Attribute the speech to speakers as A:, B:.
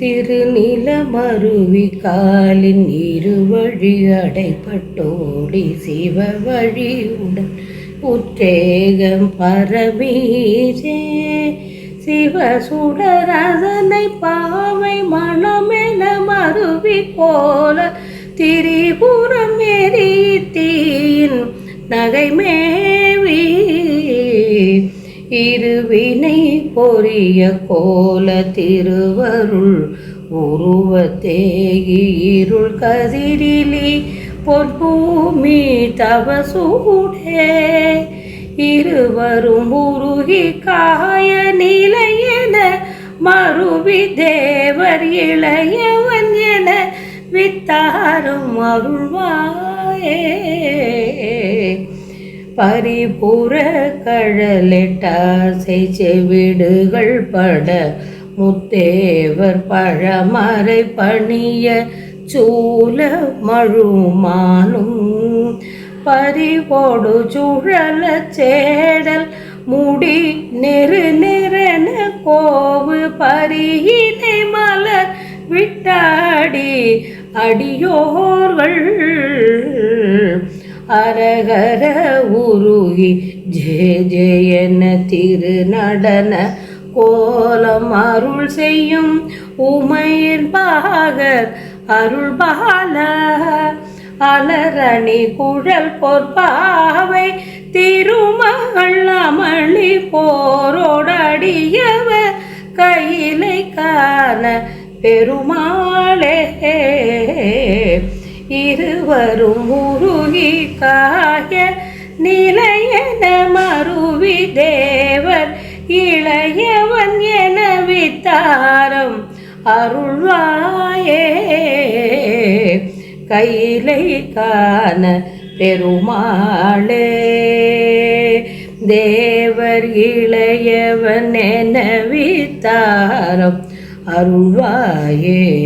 A: திருநிலமருவி காலின் இருவழி அடைப்பட்டோடி சிவ வழியுடன் உற்றேகம் பரமீசே. சிவ சுடரதனை பாவை மனமென மருவி போல திரிபுரம் எரி தீயின் நகைமே இருவினை பொரிய கோல திருவருள் உருவத்தேகி இருள் கதிரிலி பொற்பூமி தவசூடே. இருவரும் உருகி காய நிலையென மறுவி தேவர் இளையவன் என வித்தாரும் அருள்வாயே. பரிபுற கழலெட்டாசை செவிடுகள் பட முத்தேவர் பழமறை பணிய சூல மழுமானும் பறிவோடு சுழல சேடல் முடி நெரு நெருன கோவு பரியினை மலர் விட்டாடி அடியோர்கள் அரகர உருகி ஜெய ஜெயன திரு நடன கோலம் அருள் செய்யும் உமையின் பாகர் அருள் பால. அலரணி குழல் பொற்பாவை திருமகள் அமளி போரோடடியவ கையிலை காண பெருமா இருவரும் உருகி காய நிலையன மருவி தேவர் இளையவன் என வித்தாரம் அருள்வாயே. கையிலை காண பெருமாளே. தேவர் இளையவன் என வித்தாரம் அருள்வாயே.